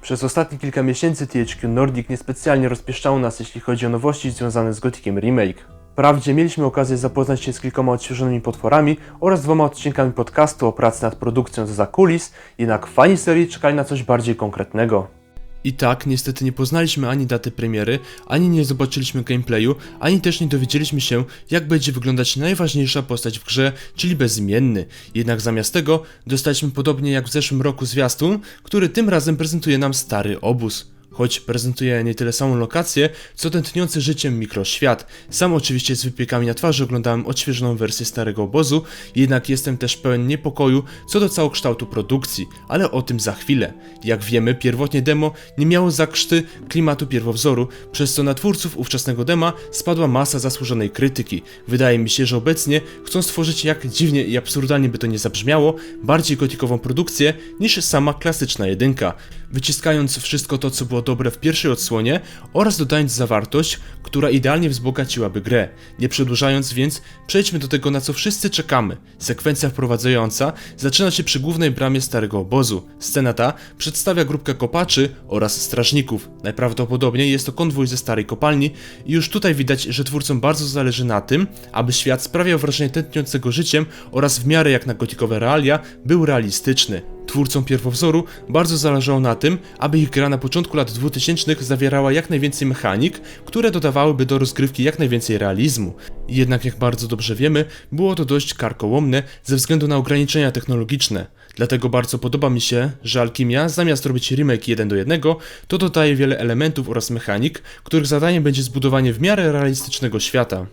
Przez ostatnie kilka miesięcy THQ Nordic niespecjalnie rozpieszczało nas, jeśli chodzi o nowości związane z Gotikiem Remake. Wprawdzie mieliśmy okazję zapoznać się z kilkoma odświeżonymi potworami oraz dwoma odcinkami podcastu o pracy nad produkcją za kulis, jednak fani serii czekali na coś bardziej konkretnego. I tak, niestety nie poznaliśmy ani daty premiery, ani nie zobaczyliśmy gameplayu, ani też nie dowiedzieliśmy się, jak będzie wyglądać najważniejsza postać w grze, czyli bezimienny. Jednak zamiast tego dostaliśmy podobnie jak w zeszłym roku zwiastun, który tym razem prezentuje nam stary obóz. Choć prezentuje nie tyle samą lokację, co tętniący życiem mikroświat. Sam oczywiście z wypiekami na twarzy oglądałem odświeżoną wersję starego obozu, jednak jestem też pełen niepokoju co do całokształtu produkcji, ale o tym za chwilę. Jak wiemy, pierwotnie demo nie miało zakrzty klimatu pierwowzoru, przez co na twórców ówczesnego dema spadła masa zasłużonej krytyki. Wydaje mi się, że obecnie chcą stworzyć, jak dziwnie i absurdalnie by to nie zabrzmiało, bardziej gotikową produkcję niż sama klasyczna jedynka wyciskając wszystko to, co było dobre w pierwszej odsłonie oraz dodając zawartość, która idealnie wzbogaciłaby grę. Nie przedłużając więc, przejdźmy do tego, na co wszyscy czekamy. Sekwencja wprowadzająca zaczyna się przy głównej bramie starego obozu. Scena ta przedstawia grupkę kopaczy oraz strażników. Najprawdopodobniej jest to konwój ze starej kopalni i już tutaj widać, że twórcom bardzo zależy na tym, aby świat sprawiał wrażenie tętniącego życiem oraz w miarę jak na gotikowe realia był realistyczny. Twórcom pierwowzoru bardzo zależało na tym, aby ich gra na początku lat 2000 zawierała jak najwięcej mechanik, które dodawałyby do rozgrywki jak najwięcej realizmu. Jednak jak bardzo dobrze wiemy, było to dość karkołomne ze względu na ograniczenia technologiczne. Dlatego bardzo podoba mi się, że Alchemia zamiast robić remake 1 do 1, to dodaje wiele elementów oraz mechanik, których zadaniem będzie zbudowanie w miarę realistycznego świata.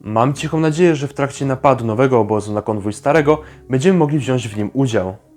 Mam cichą nadzieję, że w trakcie napadu nowego obozu na konwój starego będziemy mogli wziąć w nim udział.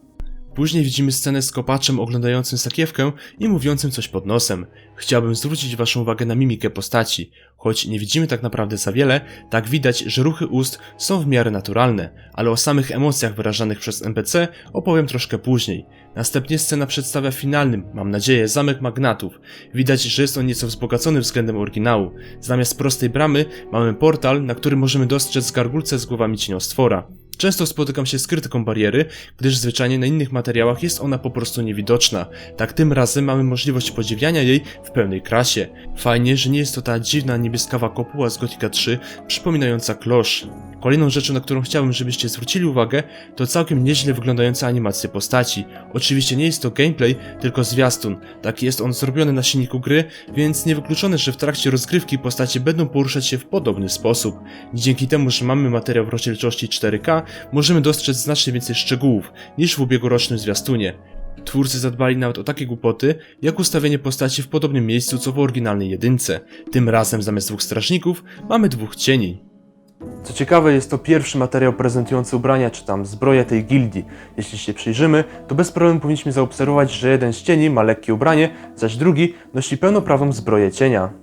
Później widzimy scenę z kopaczem oglądającym sakiewkę i mówiącym coś pod nosem. Chciałbym zwrócić waszą uwagę na mimikę postaci. Choć nie widzimy tak naprawdę za wiele, tak widać, że ruchy ust są w miarę naturalne, ale o samych emocjach wyrażanych przez NPC opowiem troszkę później. Następnie scena przedstawia finalny, mam nadzieję, zamek magnatów. Widać, że jest on nieco wzbogacony względem oryginału. Zamiast prostej bramy mamy portal, na którym możemy dostrzec gargulce z głowami cieniostwora. Często spotykam się z krytyką bariery, gdyż zwyczajnie na innych materiałach jest ona po prostu niewidoczna. Tak tym razem mamy możliwość podziwiania jej w pełnej krasie. Fajnie, że nie jest to ta dziwna niebieskawa kopuła z Gotika 3, przypominająca klosz. Kolejną rzeczą, na którą chciałbym, żebyście zwrócili uwagę, to całkiem nieźle wyglądające animacje postaci. Oczywiście nie jest to gameplay, tylko zwiastun. Tak jest on zrobiony na silniku gry, więc niewykluczone, że w trakcie rozgrywki postacie będą poruszać się w podobny sposób. Dzięki temu, że mamy materiał w rozdzielczości 4K, możemy dostrzec znacznie więcej szczegółów niż w ubiegłorocznym zwiastunie. Twórcy zadbali nawet o takie głupoty, jak ustawienie postaci w podobnym miejscu co w oryginalnej jedynce. Tym razem zamiast dwóch strażników mamy dwóch cieni. Co ciekawe, jest to pierwszy materiał prezentujący ubrania czy tam zbroję tej gildii. Jeśli się przyjrzymy, to bez problemu powinniśmy zaobserwować, że jeden z cieni ma lekkie ubranie, zaś drugi nosi pełnoprawną zbroję cienia.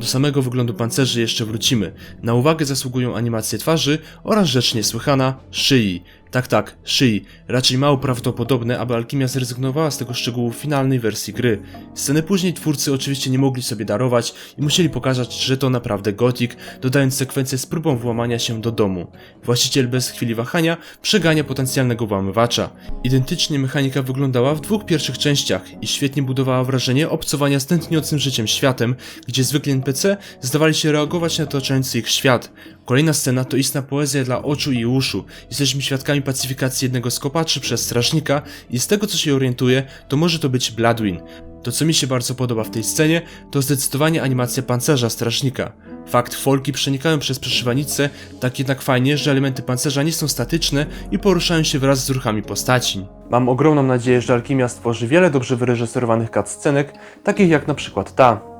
Do samego wyglądu pancerzy jeszcze wrócimy. Na uwagę zasługują animacje twarzy oraz rzecz niesłychana szyi. Tak, tak, szyi. Raczej mało prawdopodobne, aby Alchemia zrezygnowała z tego szczegółu w finalnej wersji gry. Sceny później twórcy oczywiście nie mogli sobie darować i musieli pokazać, że to naprawdę gotik, dodając sekwencję z próbą włamania się do domu. Właściciel bez chwili wahania przegania potencjalnego włamywacza. Identycznie mechanika wyglądała w dwóch pierwszych częściach i świetnie budowała wrażenie obcowania z tętniącym życiem światem, gdzie zwykli NPC zdawali się reagować na otaczający ich świat. Kolejna scena to istna poezja dla oczu i uszu. Jesteśmy świadkami pacyfikacji jednego z kopaczy przez strażnika i z tego co się orientuję, to może to być Bladwin. To co mi się bardzo podoba w tej scenie, to zdecydowanie animacja pancerza strażnika. Fakt folki przenikają przez przeszywanicę, tak jednak fajnie, że elementy pancerza nie są statyczne i poruszają się wraz z ruchami postaci. Mam ogromną nadzieję, że Alchemia stworzy wiele dobrze wyreżyserowanych cutscenek, takich jak na przykład ta,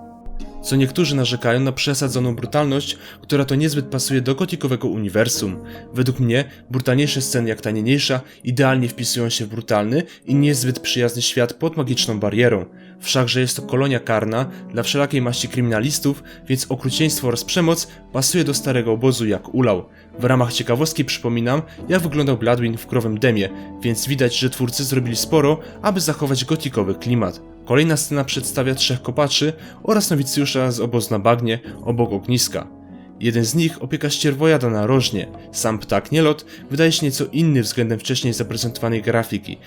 co niektórzy narzekają na przesadzoną brutalność, która to niezbyt pasuje do gotikowego uniwersum. Według mnie brutalniejsze sceny jak ta niniejsza idealnie wpisują się w brutalny i niezbyt przyjazny świat pod magiczną barierą. Wszakże jest to kolonia karna dla wszelakiej maści kryminalistów, więc okrucieństwo oraz przemoc pasuje do starego obozu jak ulał. W ramach ciekawostki przypominam, jak wyglądał Gladwin w krowym demie, więc widać, że twórcy zrobili sporo, aby zachować gotikowy klimat. Kolejna scena przedstawia trzech kopaczy oraz nowicjusza z obozu na bagnie obok ogniska. Jeden z nich opieka ścierwojada na rożnie. Sam ptak nielot wydaje się nieco inny względem wcześniej zaprezentowanej grafiki.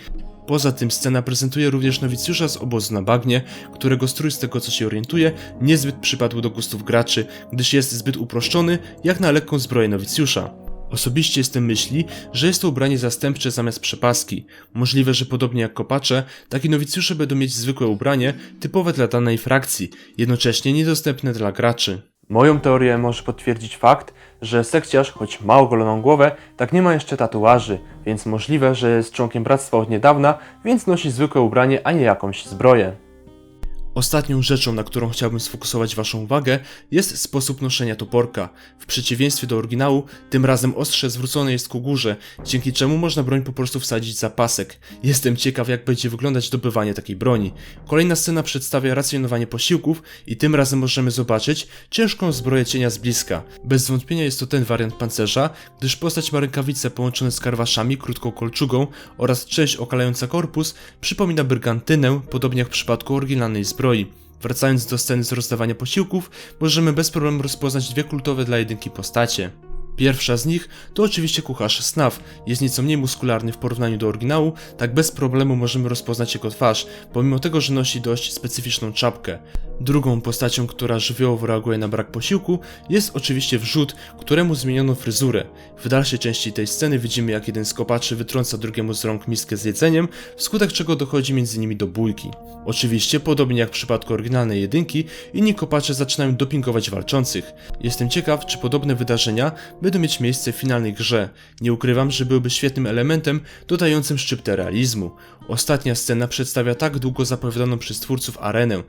Poza tym scena prezentuje również nowicjusza z obozu na bagnie, którego strój z tego co się orientuje niezbyt przypadł do gustów graczy, gdyż jest zbyt uproszczony jak na lekką zbroję nowicjusza. Osobiście jestem myśli, że jest to ubranie zastępcze zamiast przepaski. Możliwe, że podobnie jak kopacze, takie nowicjusze będą mieć zwykłe ubranie, typowe dla danej frakcji, jednocześnie niedostępne dla graczy. Moją teorię może potwierdzić fakt, że sekciarz, choć ma ogoloną głowę, tak nie ma jeszcze tatuaży, więc możliwe, że jest członkiem bractwa od niedawna, więc nosi zwykłe ubranie, a nie jakąś zbroję. Ostatnią rzeczą, na którą chciałbym sfokusować Waszą uwagę, jest sposób noszenia toporka. W przeciwieństwie do oryginału, tym razem ostrze zwrócone jest ku górze, dzięki czemu można broń po prostu wsadzić za pasek. Jestem ciekaw, jak będzie wyglądać dobywanie takiej broni. Kolejna scena przedstawia racjonowanie posiłków i tym razem możemy zobaczyć ciężką zbroję cienia z bliska. Bez wątpienia jest to ten wariant pancerza, gdyż postać ma rękawice połączone z karwaszami, krótką kolczugą oraz część okalająca korpus przypomina brygantynę, podobnie jak w przypadku oryginalnej zbroi. Wracając do sceny z rozdawania posiłków, możemy bez problemu rozpoznać dwie kultowe dla jedynki postacie. Pierwsza z nich to oczywiście kucharz Snaf. Jest nieco mniej muskularny w porównaniu do oryginału, tak bez problemu możemy rozpoznać jego twarz, pomimo tego, że nosi dość specyficzną czapkę. Drugą postacią, która żywiołowo reaguje na brak posiłku, jest oczywiście wrzut, któremu zmieniono fryzurę. W dalszej części tej sceny widzimy, jak jeden z kopaczy wytrąca drugiemu z rąk miskę z jedzeniem, wskutek czego dochodzi między nimi do bójki. Oczywiście, podobnie jak w przypadku oryginalnej jedynki, inni kopacze zaczynają dopingować walczących. Jestem ciekaw, czy podobne wydarzenia będą mieć miejsce w finalnej grze. Nie ukrywam, że byłyby świetnym elementem dodającym szczyptę realizmu. Ostatnia scena przedstawia tak długo zapowiadaną przez twórców arenę,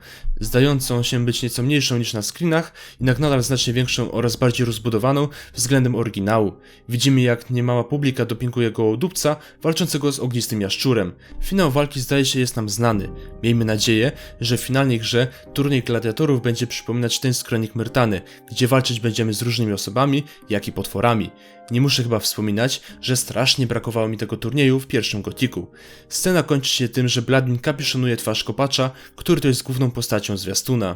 zdającą się być nieco mniejszą niż na screenach, jednak nadal znacznie większą oraz bardziej rozbudowaną względem oryginału. Widzimy jak niemała publika dopinguje gołodupca walczącego z ognistym jaszczurem. Finał walki zdaje się jest nam znany. Miejmy nadzieję, że w finalnej grze turniej gladiatorów będzie przypominać ten z kronik Myrtany, gdzie walczyć będziemy z różnymi osobami, jak i potworami. Nie muszę chyba wspominać, że strasznie brakowało mi tego turnieju w pierwszym gotiku. Scena kończy się tym, że Bladmin kapiszonuje twarz kopacza, który to jest główną postacią zwiastuna.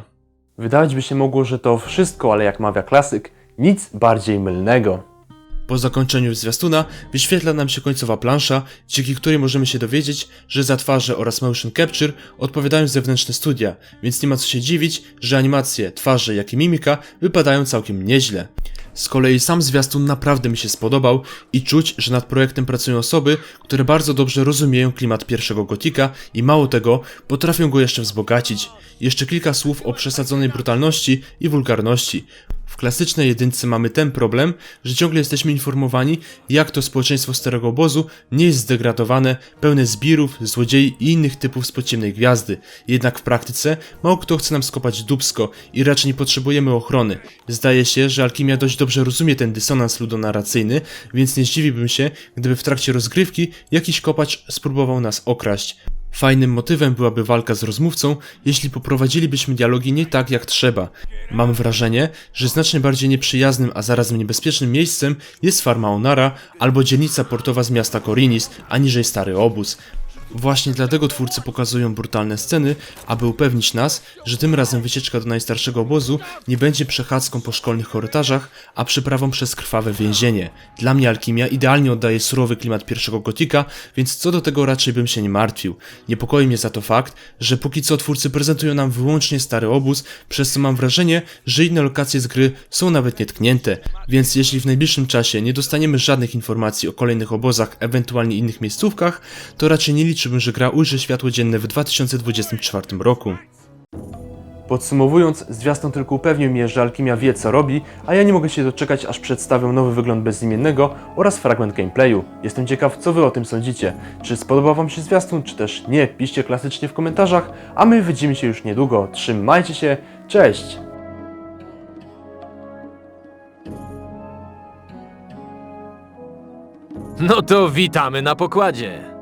Wydawać by się mogło, że to wszystko, ale jak mawia klasyk, nic bardziej mylnego. Po zakończeniu zwiastuna wyświetla nam się końcowa plansza, dzięki której możemy się dowiedzieć, że za twarze oraz motion capture odpowiadają zewnętrzne studia, więc nie ma co się dziwić, że animacje, twarze jak i mimika wypadają całkiem nieźle. Z kolei sam zwiastun naprawdę mi się spodobał i czuć, że nad projektem pracują osoby, które bardzo dobrze rozumieją klimat pierwszego gotika i mało tego, potrafią go jeszcze wzbogacić. Jeszcze kilka słów o przesadzonej brutalności i wulgarności. W klasycznej jedynce mamy ten problem, że ciągle jesteśmy informowani, jak to społeczeństwo starego obozu nie jest zdegradowane, pełne zbirów, złodziei i innych typów z podziemnej gwiazdy. Jednak w praktyce mało kto chce nam skopać dubsko i raczej nie potrzebujemy ochrony. Zdaje się, że Alkimia dość dobrze rozumie ten dysonans ludonarracyjny, więc nie zdziwiłbym się, gdyby w trakcie rozgrywki jakiś kopacz spróbował nas okraść. Fajnym motywem byłaby walka z rozmówcą, jeśli poprowadzilibyśmy dialogi nie tak jak trzeba. Mam wrażenie, że znacznie bardziej nieprzyjaznym, a zarazem niebezpiecznym miejscem jest farma Onara albo dzielnica portowa z miasta Korinis, aniżeli stary obóz. Właśnie dlatego twórcy pokazują brutalne sceny, aby upewnić nas, że tym razem wycieczka do najstarszego obozu nie będzie przechadzką po szkolnych korytarzach, a przeprawą przez krwawe więzienie. Dla mnie Alkimia idealnie oddaje surowy klimat pierwszego gotika, więc co do tego raczej bym się nie martwił. Niepokoi mnie za to fakt, że póki co twórcy prezentują nam wyłącznie stary obóz, przez co mam wrażenie, że inne lokacje z gry są nawet nietknięte. Więc jeśli w najbliższym czasie nie dostaniemy żadnych informacji o kolejnych obozach, ewentualnie innych miejscówkach, to raczej nie liczyłbym, że gra ujrzy światło dzienne w 2024 roku. Podsumowując, zwiastun tylko upewnił mnie, że Alkimia wie co robi, a ja nie mogę się doczekać, aż przedstawią nowy wygląd bezimiennego oraz fragment gameplayu. Jestem ciekaw, co wy o tym sądzicie. Czy spodobał wam się zwiastun, czy też nie? Piszcie klasycznie w komentarzach, a my widzimy się już niedługo. Trzymajcie się, cześć! No to witamy na pokładzie.